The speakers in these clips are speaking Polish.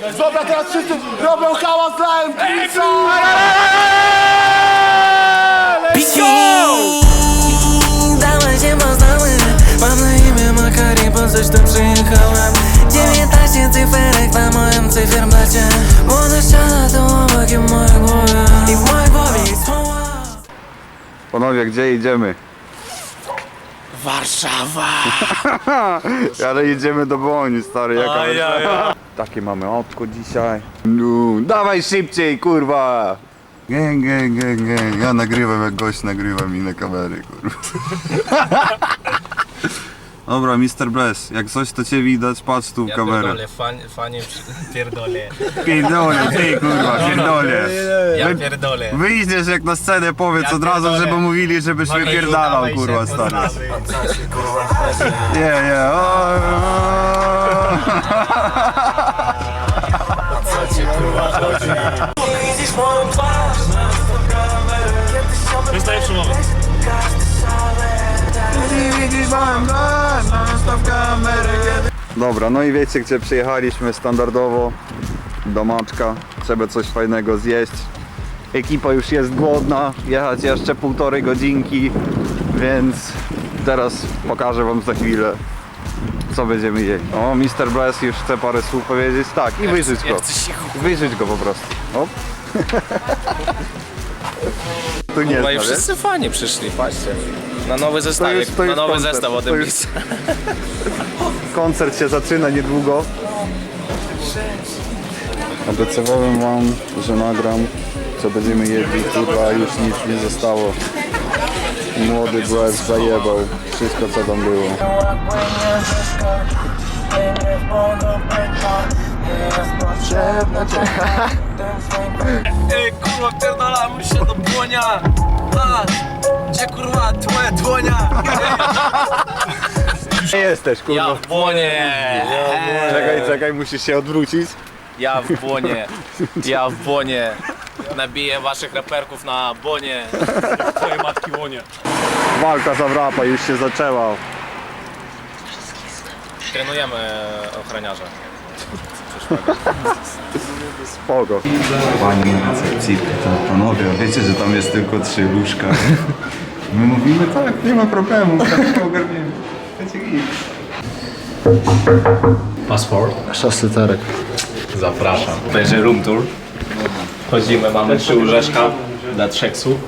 Dobra, teraz wszyscy robią hałas dla Emplisa! Dałem się poznamy Mam na imię Makari, po coś tu przyjechałem. 19 cyferek na moim cyfierblecie Młoda ściana to obok i w mojej głowie. I w mojej głowie Panowie, gdzie idziemy? Warszawa! Ale jedziemy do Boni, stary, jaka Takie mamy autko dzisiaj. No, dawaj szybciej, kurwa! Gang, gang, gang, gang. Ja nagrywam jak gość nagrywa mi na kamery, kurwa. Dobra, Mr. Bless, jak coś to cię widać, patrz tu w kamerę. Pierdolę, fan, fanie przy- pierdolę. Pierdolę, ty kurwa, pierdolę. Ja Wy- pierdolę. Wyjdziesz jak na scenę, powiedz Ja od razu, pierdolę. żeby mówili, żebyś Magaju, wypierdalał, dawaj się, kurwa, stary. poznamy. Nie, nie, o, Widzisz moją. Dobra, no i wiecie gdzie przyjechaliśmy standardowo do Maczka, trzeba coś fajnego zjeść. Ekipa już jest głodna, jechać jeszcze półtorej godzinki, więc teraz pokażę wam za chwilę co będziemy jeść. O, Mr. Bless już chce parę słów powiedzieć, tak i wyżyć go. Wyżyć go po prostu. O. tu nie Chyba i wszyscy fani przyszli, patrzcie. Na nowy zestawik, jest- to na jest nowy koncert, zestaw od to jest-. Koncert się zaczyna niedługo. Obiecywałem wam, że nagram, co będziemy jedli. Kurwa, już nic nie zostało. Młody Bless zajebał wszystko, co tam było. Ej, kurwa, pierdolamy się do błonia. A, gdzie kurwa twoja dłonia? Nie jesteś, Ja kurwa. w błonie. Czekaj, czekaj, musisz się odwrócić. Ja w błonie. Ja w błonie. Nabiję waszych raperków na błonie. Twojej matki łonie. Walka za wrapa już się zaczęła. Trenujemy ochroniarza. Spoko. Pani na recepcji pyta, panowie, a wiecie, że tam jest tylko trzy łóżka? My mówimy tak, nie ma problemu, tak ogarniemy. Paszport. Szosy Terek. Zapraszam. Będzie room tour. Chodzimy, mamy trzy łóżeczka dla trzech słów.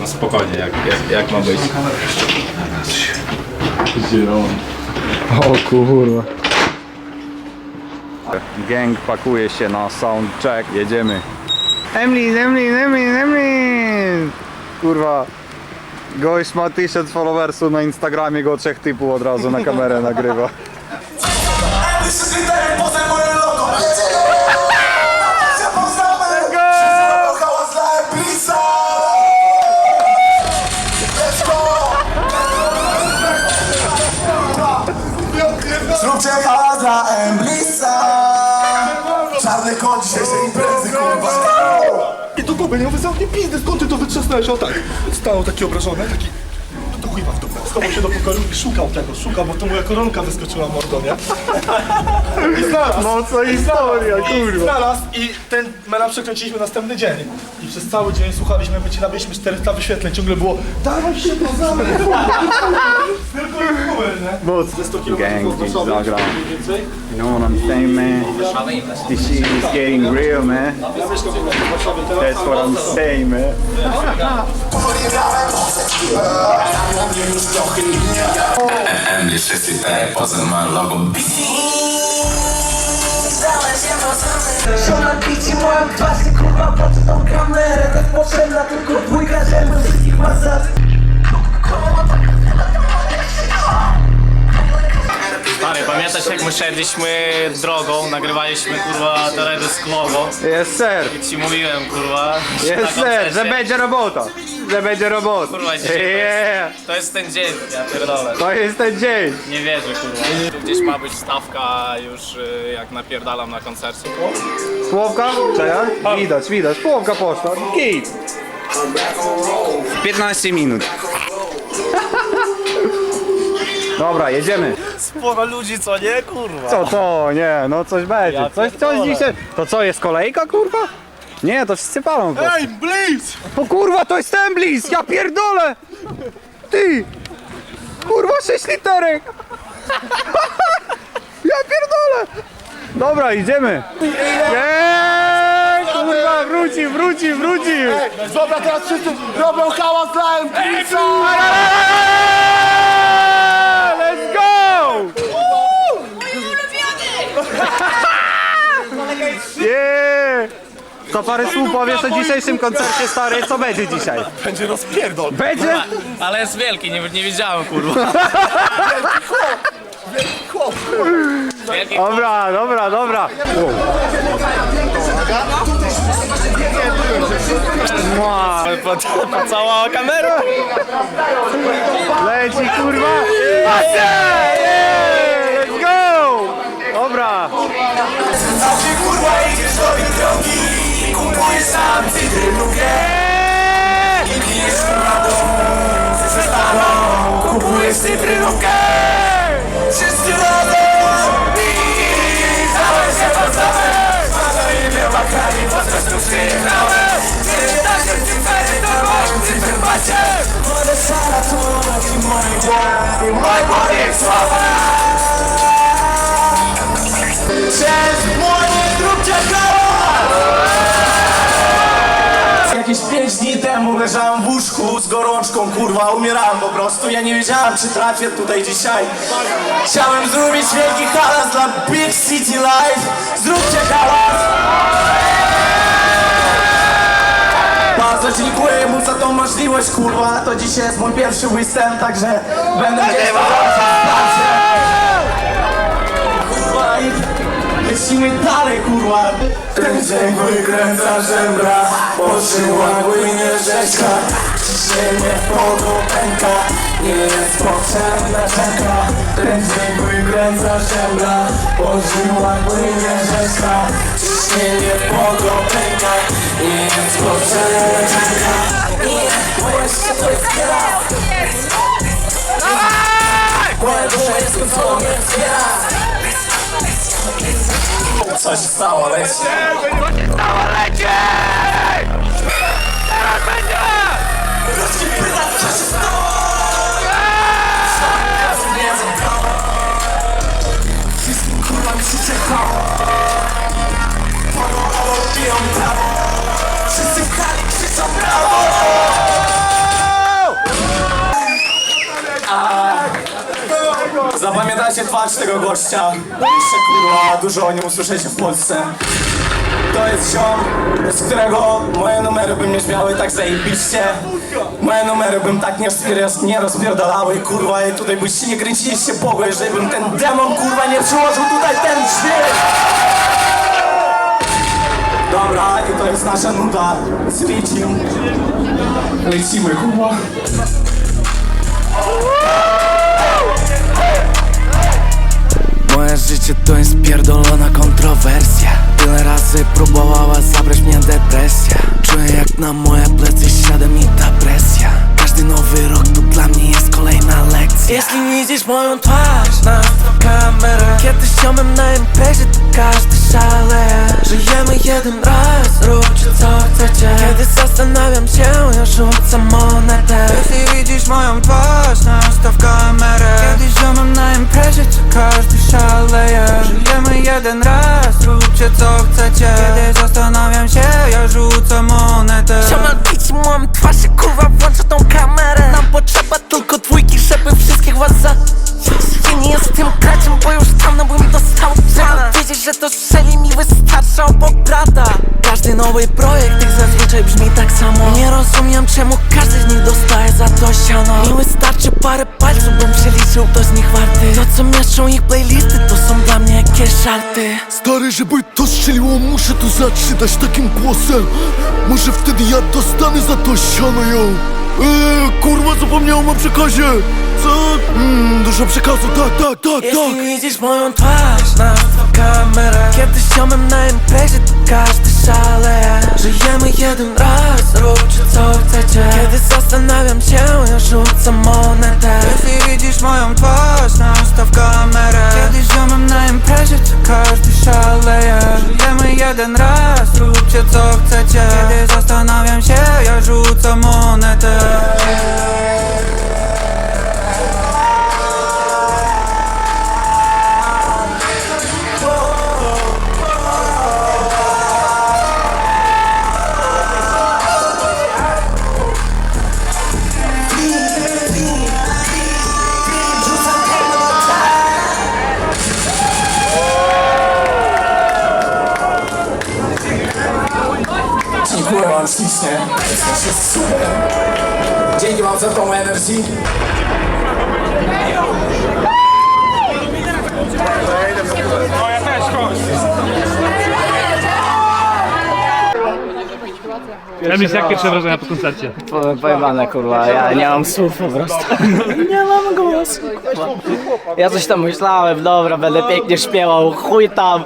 No spokojnie, jak, jak, jak ma być. O kurwa. Gang pakuje się na soundcheck, jedziemy. Emlin, Emlin, Emlin, Emlin! Kurwa, gość ma 1000 followersów na Instagramie, go trzech typów od razu na kamerę nagrywa. Zróbcie dzisiejszej imprezy, kurwa I to dupę, nie mówię, zamknij pizdy, skąd ty to wytrzasnąłeś? O tak, stał taki obrażony, taki... No to chujwa w dupę. Schował się do pokoju i szukał tego, szukał, bo to moja koronka wyskoczyła mordo, nie? I znalazł. No co historia, I znalazł i ten mela przekręciliśmy następny dzień. I przez cały dzień słuchaliśmy, wycinaliśmy 400 wyświetleń, ciągle było Dawaj się poznamy! Tylko i były, nie? Moc. Ze 100 km Gang od dziś Warszawy, mniej więcej. You know what I'm saying, man? This shit is getting real, man. Jesteśmy w Warszawie teraz, That's what I'm saying, man. Emily wszyscy te poza moim logo Żona bici moją twarz, ty kurwa po co tą kamerę Tak potrzebna tylko dwójka, żeby wszystkich masać Stary, pamiętasz jak my szedliśmy drogą, nagrywaliśmy kurwa terenę z Klowo? Yes, sir. Ci mówiłem kurwa. Yes, na sir, koncercie. że będzie robota. Że będzie robota. Kurwa, dzisiaj to Yeah. to jest ten dzień, ja pierdolę. To jest ten dzień. Nie wierzę kurwa. Tu Gdzieś ma być stawka już y, jak napierdalam na koncercie. Słowka? Czekaj. Widać, widać. Słowka poszła. Git. 15 minut. Dobra, jedziemy. Sporo ludzi, co nie, kurwa? Co to? Nie, no coś będzie. Coś, coś dzisiaj. To co, jest kolejka, kurwa? Nie, to wszyscy palą. prostu. Ej, Blitz! O kurwa, to jest ten bliz! Ja pierdolę! Ty! Kurwa, 6 literek! Ja pierdolę! Dobra, idziemy! Jeee, kurwa, wróci, wróci, wróci! Dobra, teraz wszyscy robią hałas dla Blitza! Let's go! Yeah! Co parę słów powiesz o dzisiejszym koncercie, stary? Co będzie dzisiaj? Będzie rozpierdol. Będzie? Ale jest wielki, nie, nie wiedziałem, kurwa. Chłop. Wielki Dobra, dobra, dobra. Mua, cała kamera. Leci kurwa! Asie! Yeah! Let's go! Dobra! Kurwa idziesz do drogi staną Kupujesz cytrynówkę Wszyscy razem i całe się poznamy Spadajmy bakami, bo zresztą przyjechałem Nie da się cyfery, to moim cyfermacie Wodę szara to nogi mojej głowy I mój głowie sława Cześć, młodzi, Jakieś pięć dni temu leżałem w łóżku z gorączką, kurwa, umierałem po prostu. Ja nie wiedziałem, czy trafię tutaj dzisiaj. Chciałem zrobić wielki hałas dla Big City Life. Zróbcie hałas! Bardzo dziękuję mu za tą możliwość, kurwa. To dzisiaj jest mój pierwszy występ, także będę gdzieś lecimy dalej kurwa. Ten dzień wykręca żebra Poszła płynie rzeczka Ciśnienie podu pęka Nie jest potrzebna czeka Ten dzień wykręca żebra Poszła płynie rzeczka Ciśnienie podu pęka Nie jest potrzebna czeka Nie, bo jeszcze to jest gra. Moja dusza jest skończona, więc gra co stało, leci? Twarz tego gościa Jeszcze kurwa dużo o nim usłyszycie w Polsce. To jest ziom, z którego moje numery by nie śmiały tak zajebiście. Moje numery bym tak nie, rozpier- nie rozpierdalały kurwa I tutaj byście nie kręciliście Bogu Jeżeli bym ten demon kurwa nie przyłożył tutaj ten dźwięk. Dobra, i to jest nasza nuda z Lecimy kurwa Moje życie to jest pierdolona kontrowersja. Tyle razy próbowała zabrać mnie depresja. Czuję jak na moje plecy siada mi ta presja Każdy nowy rok to dla mnie jest kolejna lekcja. Jeśli widzisz moją twarz na kamerę. Kiedy ściąłem na imprezie to każdy szaleje Żyjemy jeden raz, róbcie co chcecie. Kiedy zastanawiam się, ja rzucam monetę. Jeśli widzisz moją twarz, nastaw kamerę. Kiedyś ziomem na imprezie, co każdy szaleje Żyjemy jeden raz, róbcie co chcecie. Kiedy zastanawiam się, ja rzucam monetę. Bici moją twarz z nich warty. To co mieszczą ich playlisty, to są dla mnie jakieś żarty. Stary, żeby to strzeliło, muszę to zaczynać takim głosem. Może wtedy ja dostanę za to siano ją Eee, kurwa, zapomniałem o przekazie. Co? Mm, dużo przekazu, tak, tak, tak, Jeśli tak. widzisz moją twarz na kamerę Kiedy ściąłem na imprezie to każdy szaleje Żyjemy jeden raz, róbcie co chcecie. Kiedy zastanawiam się, ja rzucam monetę. Jeśli widzisz moją twarz, nastaw kamerę. Kiedyś ziomem na imprezie, czy każdy szaleje? Żyjemy jeden raz, róbcie co chcecie. Kiedy zastanawiam Dzięki wam za tą energię. Emil, jakie pierwsze wrażenia po koncercie? Pojebane kurwa, ja nie mam słów po prostu. Nie mam głosu. kurwa. Ja coś tam myślałem, dobra, będę pięknie śpiewał, chuj tam,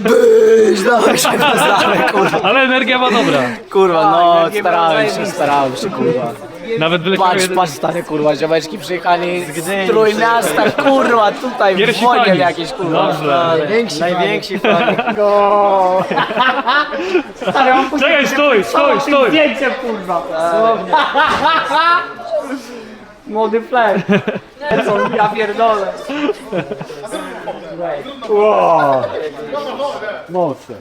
byś, dobra się poznamy, kurwa. Ale energia była dobra. Kurwa, no, starałem się, starałem się, kurwa. Nawet wyleciał Patrz, jeden... patrz, stary, kurwa, ziomeczki przyjechali z Trójmiasta, kurwa, tutaj w Pierwsi wodzie fani. jakieś, kurwa. Dobrze. Najwięksi, najwięksi fani. No. Stary, mam Czekaj, stój, stój, stój! zdjęcie, kurwa. Młody flash. Co, ja pierdolę. Wow. Mocne.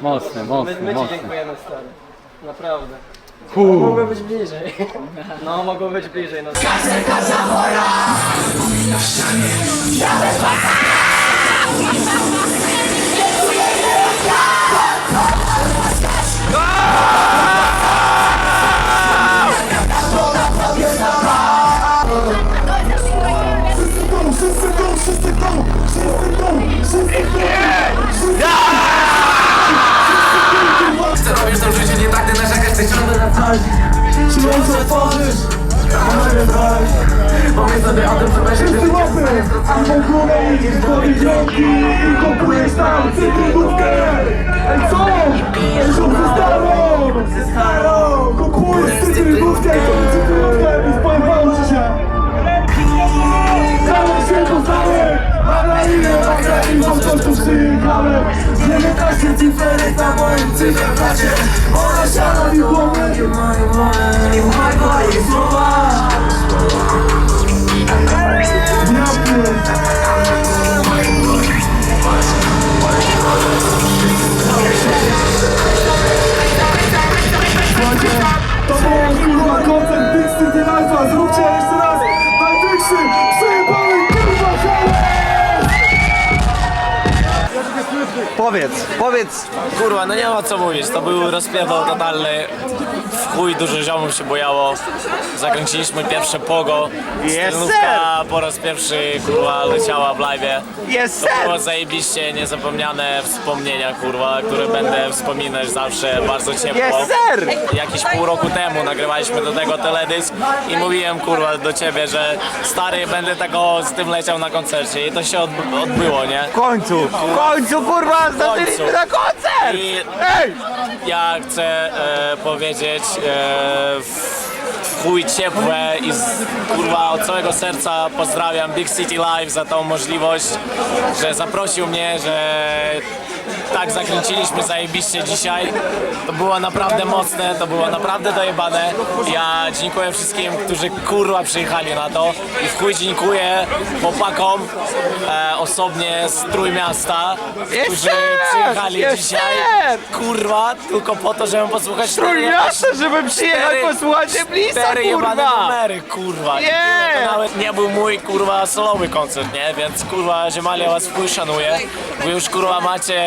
Mocne, mocne, My, my ci dziękujemy, stary. Naprawdę. Mogło być bliżej. No, mogło być bliżej. No. Chcę coś. Czy ją co otworzysz? Powiedz sobie o tym, co będzie gdy Albo górę idziesz do widziałki i kupujesz tam cytrynówkę Ej co? Żółty starą! Starą! Kupujesz cytrynówkę, to cytrynówkę, więc pojebało ci się Cały się poznałem, a na imię Magdalena w końcu przyjechałem 19 cyferek na moim cyferkacie Ona siada mi głowę Co mówić, to był rozpierdol totalny. Chuj dużo ziomów się bojało. Zakręciliśmy pierwsze pogo. Yes, Stylówka po raz pierwszy kurwa leciała w live'ie. jest To było zajebiście niezapomniane wspomnienia kurwa, które będę wspominać zawsze bardzo ciepło. Jest ser! Jakieś pół roku temu nagrywaliśmy do tego teledysk i mówiłem kurwa do ciebie, że stary będę tego z tym leciał na koncercie i to się odb- odbyło, nie? W końcu, w końcu kurwa, zdążyliśmy na koncert! I Ej! ja chcę e, powiedzieć e, w w chuj ciepłe i z, kurwa od całego serca pozdrawiam Big City Live za tą możliwość, że zaprosił mnie, że tak zakręciliśmy zajebiście dzisiaj. To było naprawdę mocne, to było naprawdę dojebane. Ja dziękuję wszystkim, którzy kurwa przyjechali na to i w chuj dziękuję chłopakom e, osobnie z Trójmiasta, którzy przyjechali dzisiaj. Kurwa, tylko po to, żeby posłuchać Trójmiasto, żeby przyjechać Cztery- posłuchać Eblisa, Cztery jebane kurwa! numery, kurwa. Nie! To nawet nie był mój, kurwa, solowy koncert, nie? Więc, kurwa, ziemali, ja was w chuj szanuję. Wy już, kurwa, macie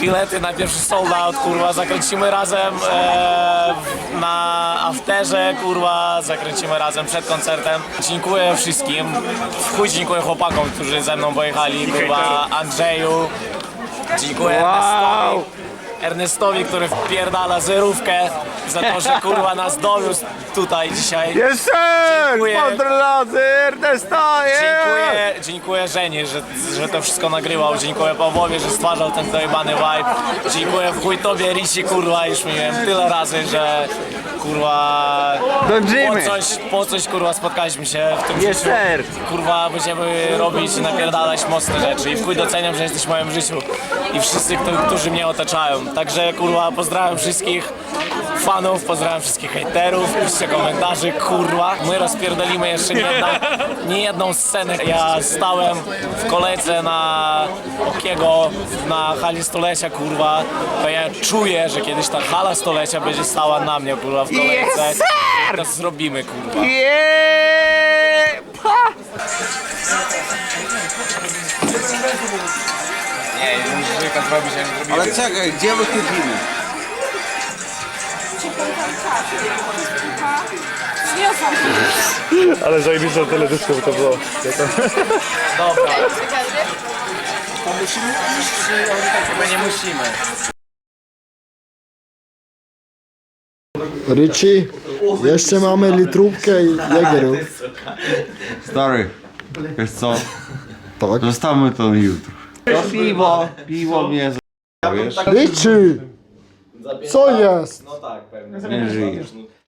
bilety na pierwszy sold out, kurwa, zakręcimy razem e, na afterze, kurwa, zakręcimy razem przed koncertem. Dziękuję wszystkim. W chuj dziękuję chłopakom, którzy ze mną pojechali, kurwa, Andrzeju. Dziękuję Wow! Ernestowi, który wpierdala zerówkę za to, że kurwa nas dowiózł tutaj dzisiaj. Jeszcze! Dziękuję. Ernesta! yeah! Dziękuję, dziękuję Żeni, że, że to wszystko nagrywał. Dziękuję Pawłowi, że stwarzał ten dojebany vibe. Dziękuję w chuj tobie, Risi, kurwa, już mówiłem tyle razy, że kurwa Dążymy. po coś, po coś kurwa spotkaliśmy się w tym Yes, życiu. sir. Kurwa będziemy robić i napierdalać mocne rzeczy i w chuj doceniam, że jesteś w moim życiu i wszyscy, kto, którzy mnie otaczają. Także kurwa pozdrawiam wszystkich fanów, pozdrawiam wszystkich hejterów, piszcie komentarzy, kurwa. My rozpierdolimy jeszcze nie, jedna, nie jedną scenę. Ja stałem w kolejce na Okiego na hali stolecia, kurwa. To ja czuję, że kiedyś ta hala stolecia będzie stała na mnie, kurwa, w kolejce. Yes, sir! To zrobimy, kurwa. Yeah! Zrobić, jak zrobimy. Ale czekaj, gdzie wychodzimy? Ale zajebistą teledyską to było. Dobra. To musimy iść, czy oni tak chyba nie musimy? Richie, jeszcze mamy litrówkę i jegerów. Stary, wiesz co? Tak. Zostawmy to jutro. To piwo, piwo mnie z... wiesz? Richie! Co jest? Nie żyjesz.